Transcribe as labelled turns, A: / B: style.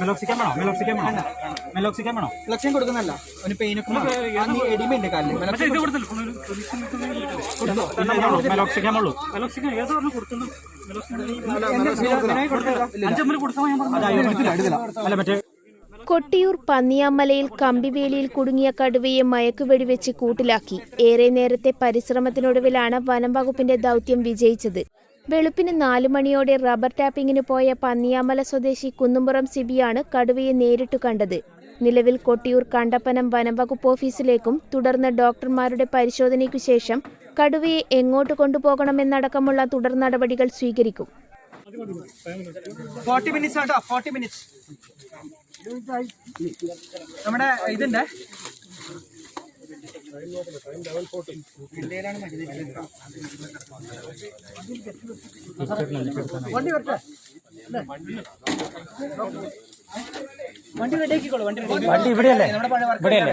A: മെലോക്സിക്കാൻ വേണോ? മെലോക്സിക്കാൻ വേണോ? മെലോക്സിക്കാൻ വേണോ?
B: ലക്ഷ്യം കൊടുക്കുന്നല്ല പെയിനൊക്കെ എടിമയുണ്ട്
A: മെലോക്സിക്കാൻ ഉള്ളൂ. മെലോക്സിക്കാൻ ഏതോ പറഞ്ഞു കൊടുക്കുന്നു അല്ല മറ്റേ
C: കൊട്ടിയൂർ പന്നിയാമലയിൽ കമ്പിവേലിയിൽ കുടുങ്ങിയ കടുവയെ മയക്കുവെടിവെച്ച് കൂട്ടിലാക്കി. ഏറെ നേരത്തെ പരിശ്രമത്തിനൊടുവിലാണ് വനം വകുപ്പിന്റെ ദൗത്യം വിജയിച്ചത്. വെളുപ്പിന് നാലു മണിയോടെ റബ്ബർ ടാപ്പിങ്ങിന് പോയ പന്നിയാമല സ്വദേശി കുന്നുംപുറം സിബിയാണ് കടുവയെ നേരിട്ടു കണ്ടത്. നിലവിൽ കൊട്ടിയൂർ കണ്ടപ്പനം വനംവകുപ്പ് ഓഫീസിലേക്കും തുടർന്ന് ഡോക്ടർമാരുടെ പരിശോധനയ്ക്കു ശേഷം കടുവയെ എങ്ങോട്ട് കൊണ്ടുപോകണമെന്നടക്കമുള്ള തുടർ നടപടികൾ സ്വീകരിക്കും.
B: Forty minutes auto forty minutes. നമ്മുടെ ഇതുണ്ട്. വണ്ടി വരട്ടെ വണ്ടി റെഡിയാക്കിക്കോളൂ വണ്ടി
A: വണ്ടി ഇവിടെയല്ലേ? ഇവിടെയല്ലേ